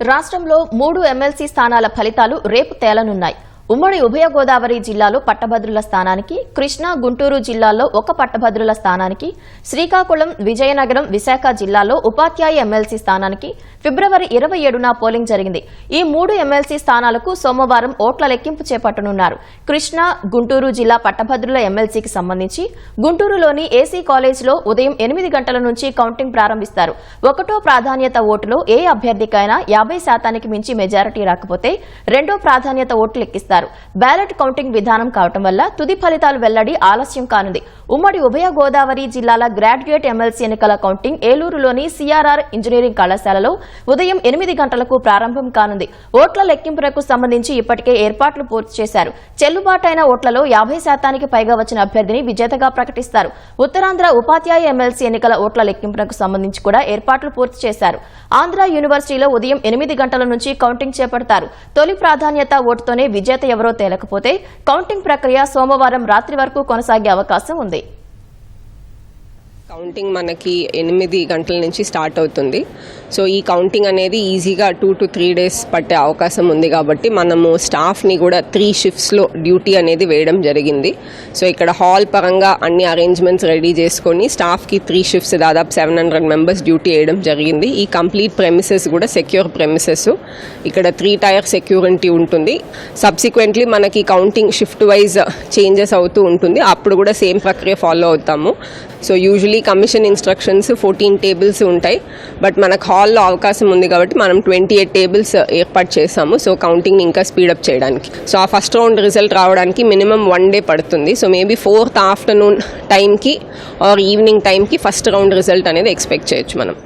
రాష్ట్రంలో మూడు ఎమ్మెల్సీ స్థానాల ఫలితాలు రేపు తేలనున్నాయి. ఉమ్మడి ఉభయ గోదావరి జిల్లాలో పట్టభద్రుల స్థానానికి కృష్ణా గుంటూరు జిల్లాల్లో ఒక పట్టభద్రుల స్థానానికి శ్రీకాకుళం విజయనగరం విశాఖ జిల్లాలో ఉపాధ్యాయ ఎమ్మెల్సీ స్థానానికి ఫిబ్రవరి ఇరవై ఏడున పోలింగ్ జరిగింది. ఈ మూడు ఎమ్మెల్సీ స్థానాలకు సోమవారం ఓట్ల లెక్కింపు చేపట్టనున్నారు. కృష్ణా గుంటూరు జిల్లా పట్టభద్రుల ఎమ్మెల్సీకి సంబంధించి గుంటూరులోని ఏసీ కాలేజీలో ఉదయం ఎనిమిది గంటల నుంచి కౌంటింగ్ ప్రారంభిస్తారు. ఒకటో ప్రాధాన్యత ఓటులో ఏ అభ్యర్థికైనా యాభై శాతానికి మించి మెజారిటీ రాకపోతే రెండో ప్రాధాన్యత ఓట్లు లెక్కిస్తారు. బ్యాలెట్ కౌంటింగ్ విధానం కావటం వల్ల తుది ఫలితాలు వెల్లడి ఆలస్యం కానుంది. ఉమ్మడి ఉభయ గోదావరి జిల్లాల గ్రాడ్యుయేట్ ఎమ్మెల్సీ ఎన్నికల కౌంటింగ్ ఏలూరులోని సిఆర్ఆర్ ఇంజనీరింగ్ కళాశాలలో ఉదయం ఎనిమిది గంటలకు ప్రారంభం కానుంది. ఓట్ల లెక్కింపునకు సంబంధించి ఇప్పటికే ఏర్పాట్లు పూర్తి చేశారు. చెల్లుబాటైన ఓట్లలో యాభై శాతానికి పైగా వచ్చిన అభ్యర్థిని విజేతగా ప్రకటిస్తారు. ఉత్తరాంధ్ర ఉపాధ్యాయ ఎమ్మెల్సీ ఎన్నికల ఓట్ల లెక్కింపునకు సంబంధించి కూడా ఏర్పాట్లు పూర్తి చేశారు. ఆంధ్ర యూనివర్సిటీలో ఉదయం ఎనిమిది గంటల నుంచి కౌంటింగ్ చేపడతారు. తొలి ప్రాధాన్యత ఓటుతోనే విజేత ఎవరో తేలకపోతే కౌంటింగ్ ప్రక్రియ సోమవారం రాత్రి వరకు కొనసాగే అవకాశం ఉంది. కౌంటింగ్ మనకి ఎనిమిది గంటల నుంచి స్టార్ట్ అవుతుంది. సో ఈ కౌంటింగ్ అనేది ఈజీగా టూ టు త్రీ డేస్ పట్టే అవకాశం ఉంది కాబట్టి మనము స్టాఫ్ని కూడా త్రీ షిఫ్ట్స్లో డ్యూటీ అనేది వేయడం జరిగింది. సో ఇక్కడ హాల్ పరంగా అన్ని అరేంజ్మెంట్స్ రెడీ చేసుకొని స్టాఫ్కి త్రీ షిఫ్ట్స్ దాదాపు సెవెన్ హండ్రెడ్ మెంబర్స్ డ్యూటీ వేయడం జరిగింది. ఈ కంప్లీట్ ప్రెమిసెస్ కూడా సెక్యూర్ ప్రెమిసెస్ ఇక్కడ త్రీ టైర్ సెక్యూరిటీ ఉంటుంది. సబ్సిక్వెంట్లీ మనకి కౌంటింగ్ షిఫ్ట్ వైజ్ చేంజెస్ అవుతూ ఉంటుంది. అప్పుడు కూడా సేమ్ ప్రక్రియ ఫాలో అవుతాము. So usually commission instructions fourteen tables ఉంటాయి. బట్ మనకు హాల్లో అవకాశం ఉంది కాబట్టి మనం ట్వంటీ ఎయిట్ టేబుల్స్ ఏర్పాటు చేసాము సో కౌంటింగ్ ఇంకా స్పీడప్ చేయడానికి. సో ఆ ఫస్ట్ రౌండ్ రిజల్ట్ రావడానికి మినిమం వన్ డే పడుతుంది. సో మేబీ ఫోర్త్ ఆఫ్టర్నూన్ టైంకి ఆర్ ఈవినింగ్ టైంకి ఫస్ట్ రౌండ్ రిజల్ట్ అనేది ఎక్స్పెక్ట్ చేయొచ్చు మనం.